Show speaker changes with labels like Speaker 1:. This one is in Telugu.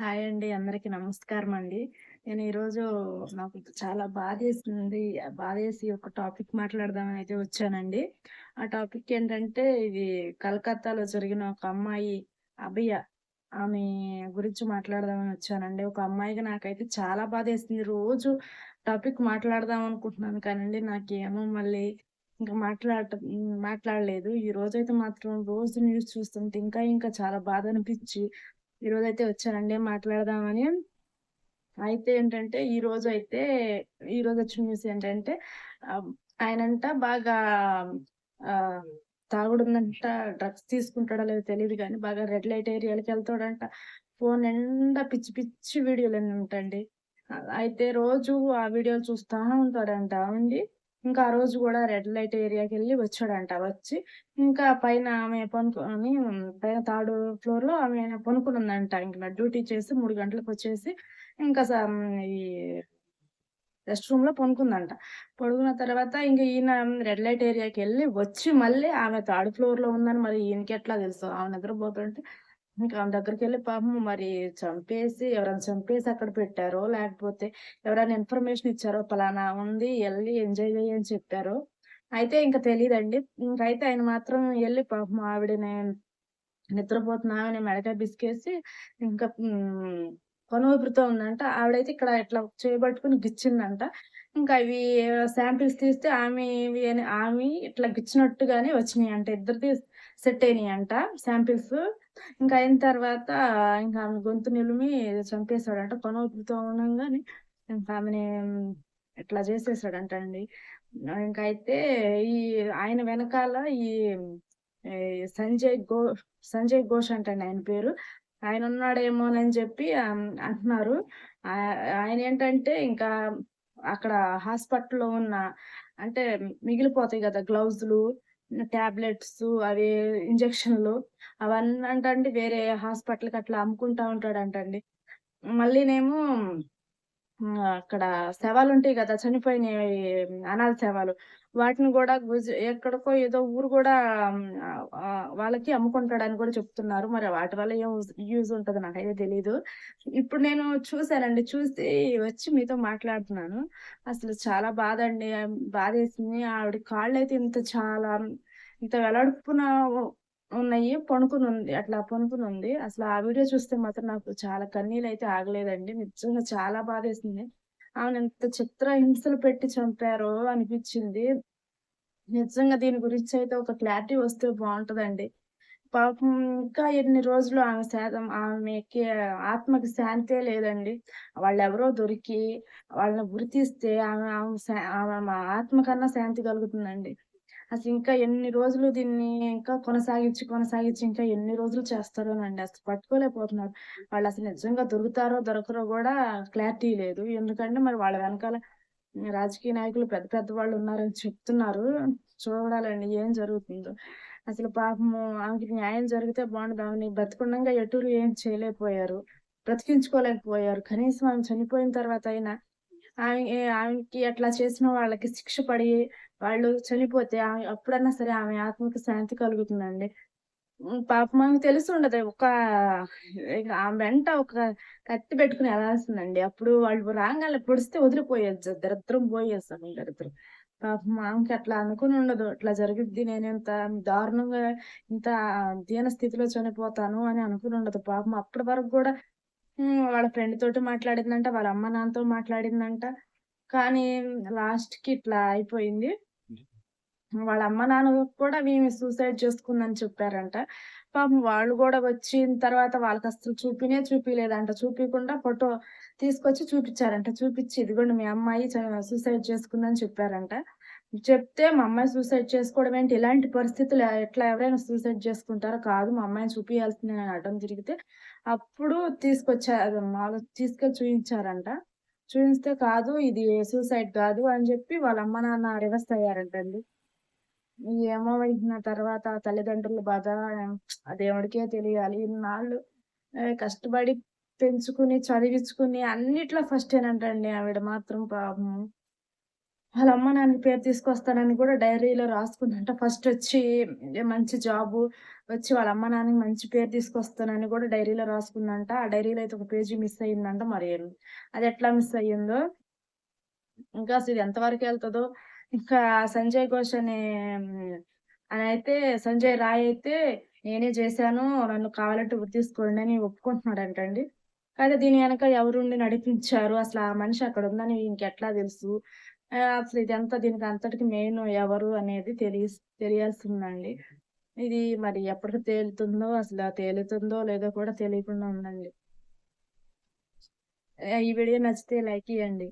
Speaker 1: హాయ్ అండి. అందరికి నమస్కారం అండి. నేను ఈరోజు నాకు చాలా బాధేసింది. బాధేసి ఒక టాపిక్ మాట్లాడదామని అయితే వచ్చానండి. ఆ టాపిక్ ఏంటంటే ఇది కలకత్తాలో జరిగిన ఒక అమ్మాయి అభియ. ఆమె గురించి మాట్లాడదామని వచ్చానండి. ఒక అమ్మాయిగా నాకైతే చాలా బాధేసింది. రోజు టాపిక్ మాట్లాడదాం అనుకుంటున్నాను కానండి నాకేమో మళ్ళీ ఇంకా మాట్లాడటం మాట్లాడలేదు. ఈ రోజైతే మాత్రం రోజు న్యూస్ చూస్తుంటే ఇంకా ఇంకా చాలా బాధ అనిపించి ఈరోజు అయితే వచ్చానండి మాట్లాడదామని. అయితే ఏంటంటే ఈరోజు అయితే ఈ రోజు వచ్చి న్యూస్ ఏంటంటే ఆయనంట బాగా తాగుడుందంట, డ్రగ్స్ తీసుకుంటాడో లేదో తెలియదు కానీ బాగా రెడ్ లైట్ ఏరియాలకెళ్తాడంట. ఫోన్ నిండా పిచ్చి పిచ్చి వీడియోలేనంటండి. ఉంటాయండి అయితే రోజు ఆ వీడియోలు చూస్తా ఉంటాడంట ఉండి, ఇంకా ఆ రోజు కూడా రెడ్ లైట్ ఏరియాకి వెళ్ళి వచ్చాడంట. వచ్చి ఇంకా పైన ఆమె పనుకొని పైన థర్డ్ ఫ్లోర్‌లో ఆమె పనుకునుందంట ఇంకా డ్యూటీ చేసి మూడు గంటలకు వచ్చేసి ఇంకా ఈ రెస్ట్ రూమ్లో పనుకుందంట. పడుకున్న తర్వాత ఇంకా ఈయన రెడ్ లైట్ ఏరియాకి వెళ్ళి వచ్చి మళ్ళీ ఆమె థర్డ్ ఫ్లోర్‌లో ఉందని మరి ఈయనకెట్లా తెలుసు? ఆమె నిద్రపోతుంటే ఇంకా ఆమె దగ్గరికెళ్ళి పాపం మరి చంపేసి ఎవరైనా చంపేసి అక్కడ పెట్టారో, లేకపోతే ఎవరైనా ఇన్ఫర్మేషన్ ఇచ్చారో పలానా ఉంది వెళ్ళి ఎంజాయ్ చెయ్యి అని చెప్పారో, అయితే ఇంకా తెలియదండి ఇంకైతే ఆయన మాత్రం వెళ్ళి పాపం ఆవిడని నిద్రపోతున్న ఆమెని మెడకాయ బిసికేసి ఇంకా హ్మ్. కనుఊపిరితో ఉందంట. ఆవిడైతే ఇక్కడ ఇట్లా చేయబట్టుకుని గిచ్చిందంట. ఇంకా అవి శాంపిల్స్ తీస్తే ఆమెవి ఆమె ఇట్లా గిచ్చినట్టుగానే వచ్చినాయి అంట ఇద్దరిది సెట్ అయినియంట శాంపిల్స్. ఇంకా అయిన తర్వాత ఇంకా ఆమె గొంతు నిలిమి చంపేసాడంట. కనుఊపిరితో ఉండంగానే ఇంకా ఆమెని ఇట్లా చేసేసాడంట అండి. అయితే ఈ ఆయన వెనకాల ఈ సంజయ్ ఘో సంజయ్ ఘోష్ అంటండి ఆయన పేరు. ఆయన ఉన్నాడేమోనని చెప్పి అంటున్నారు. ఆయన ఆయనేంటంటే ఇంకా అక్కడ హాస్పిటల్‌లో ఉన్న అంటే మిగిలిపోతాయి కదా గ్లౌజులు, టాబ్లెట్స్ అవి ఇంజెక్షన్‌లు అవన్నంటండి వేరే హాస్పిటల్‌కి అట్లా అమ్ముకుంటా ఉంటాడంటండి. మళ్ళీనేమో అక్కడ అక్కడ శవాలుంటాయి కదా చనిపోయినయి అనాథ శవాలు. వాటిని కూడా ఎక్కడికో ఏదో ఊరు కూడా వాళ్ళకి అమ్ముకుంటాడని కూడా చెప్తున్నారు. మరి వాటి వల్ల ఏం యూజ్ ఉంటుంది నాకైతే తెలీదు. ఇప్పుడు నేను చూసానండి. చూసి వచ్చి మీతో మాట్లాడుతున్నాను. అసలు చాలా బాధ అండి బాధేసింది. ఆవిడ కాళ్ళు అయితే ఇంత చాలా ఇంత వెలడుపున ఉన్నాయి. పనుకునుంది. అట్లా పనుకునుంది. అసలు ఆ వీడియో చూస్తే మాత్రం నాకు చాలా కన్నీళ్ళైతే ఆగలేదండి. నిజంగా చాలా ఆమెను ఎంత చిత్ర హింసలు పెట్టి చంపారో అనిపించింది నిజంగా దీని గురించి అయితే ఒక క్లారిటీ వస్తే బాగుంటుందండి పాపం ఇంకా ఎన్ని రోజులు ఆమె శాతం ఆమెకి ఆత్మకి శాంతే లేదండి. వాళ్ళు ఎవరో దొరికి వాళ్ళని ఉరి తీస్తే ఆమె ఆమె శా ఆమె మా ఆత్మ కన్నా శాంతి కలుగుతుందండి. అసలు ఇంకా ఎన్ని రోజులు దీన్ని ఇంకా కొనసాగించి, కొనసాగించి ఇంకా ఎన్ని రోజులు చేస్తారోనండి. అసలు పట్టుకోలేకపోతున్నారు. అసలు నిజంగా దొరుకుతారో, దొరకరో కూడా క్లారిటీ లేదు. ఎందుకంటే మరి వాళ్ళ వెనకాల రాజకీయ నాయకులు పెద్ద పెద్ద వాళ్ళు ఉన్నారని చెప్తున్నారు. చూడాలండి ఏం జరుగుతుందో. అసలు పాపము ఆమెకి న్యాయం జరిగితే బాగుండదు ఆమెని బతికుండంగా ఎటూరు ఏం చేయలేకపోయారు. బ్రతికించుకోలేకపోయారు. కనీసం ఆమె చనిపోయిన అయినా ఆమె ఆమెకి అట్లా చేసిన వాళ్ళకి శిక్ష పడి వాళ్ళు చనిపోతే ఆమె అప్పుడన్నా సరే ఆమె ఆత్మకి శాంతి కలుగుతుందండి. పాపం పాపం తెలిసి ఉండదు ఒక ఆమె వెంట ఒక కత్తి పెట్టుకుని వెళ్ళాల్సిందండి అప్పుడు వాళ్ళు రాగానే పొడిస్తే వదిలిపోయేది. దరిద్రం పోయేస్తాను దరిద్రం. పాపం ఆమెకి అట్లా అనుకుని ఉండదు ఇట్లా జరిగిద్ది. ఇంత దారుణంగా ఇంత దీన స్థితిలో చనిపోతాను అని అనుకుని ఉండదు పాపం అప్పటి వరకు కూడా వాళ్ళ ఫ్రెండ్ తోటి మాట్లాడిందంట. వాళ్ళ అమ్మ, నాన్నతో మాట్లాడిందంట. కానీ లాస్ట్‌కి ఇట్లా అయిపోయింది. వాళ్ళ అమ్మ, నాన్న కూడా మేము సూసైడ్ చేసుకుందని చెప్పారంట. పాపం వాళ్ళు కూడా వచ్చిన తర్వాత వాళ్ళకి అసలు చూపినే చూపించలేదంట చూపించకుండా ఫోటో తీసుకొచ్చి చూపించారంట చూపించి ఇదిగోండి మీ అమ్మాయి సూసైడ్ చేసుకుందని చెప్పారంట. చెప్తే మా అమ్మాయి సూసైడ్ చేసుకోవడం ఏంటి? ఇలాంటి పరిస్థితులు ఎట్లా ఎవరైనా సూసైడ్ చేసుకుంటారో కాదు మా అమ్మాయిని చూపించాల్సింది అని అడ్డం తిరిగితే అప్పుడు తీసుకొచ్చారు అది తీసుకొని తీసుకెళ్ళి చూపిస్తే కాదు ఇది సూసైడ్ కాదు అని చెప్పి వాళ్ళ అమ్మ, నాన్న రివర్స్ అయ్యారంటండి. ఏమో ఇంక తర్వాత తల్లిదండ్రుల బాధ దేవుడికే తెలియాలి. ఇన్నాళ్ళు కష్టపడి పెంచుకుని, చదివించుకుని అన్నిట్లో ఫస్ట్ ఏనంటండి ఆవిడ మాత్రం పాపం. వాళ్ళ అమ్మ, నాన్న పేరు తీసుకొస్తానని కూడా డైరీలో రాసుకుందంట. ఫస్ట్ వచ్చి మంచి జాబు వచ్చి వాళ్ళ అమ్మ, నాన్నకి మంచి పేరు తీసుకొస్తానని కూడా డైరీలో రాసుకుందంట. ఆ డైరీలో అయితే ఒక పేజీ మిస్ అయిందంట. మరి అది ఎట్లా మిస్ అయ్యిందో ఇంకా అసలు ఇది ఎంతవరకు వెళ్తుందో ఇంకా సంజయ్ ఘోష్ అనే అని అయితే సంజయ్ రాయ్ అయితే నేనే చేశాను. నన్ను కావాలంటే గుర్తిసుకోండి తీసుకోండి అని ఒప్పుకుంటున్నాడంటండి. కానీ దీని వెనక ఎవరుండి నడిపించారు? అసలు ఆ మనిషి అక్కడ ఉందని ఇంకెట్లా తెలుసు? అసలు అసలు ఇదంతా దీనికి అంతటికి మెయిన్ ఎవరు అనేది తెలియ తెలియాల్సిందండి. ఇది మరి ఎప్పటికి తేలుతుందో, అసలు తేలుతుందో లేదో కూడా తెలియకుండా ఉందండి. ఈ వీడియో నచ్చితే లైక్ ఇవ్వండి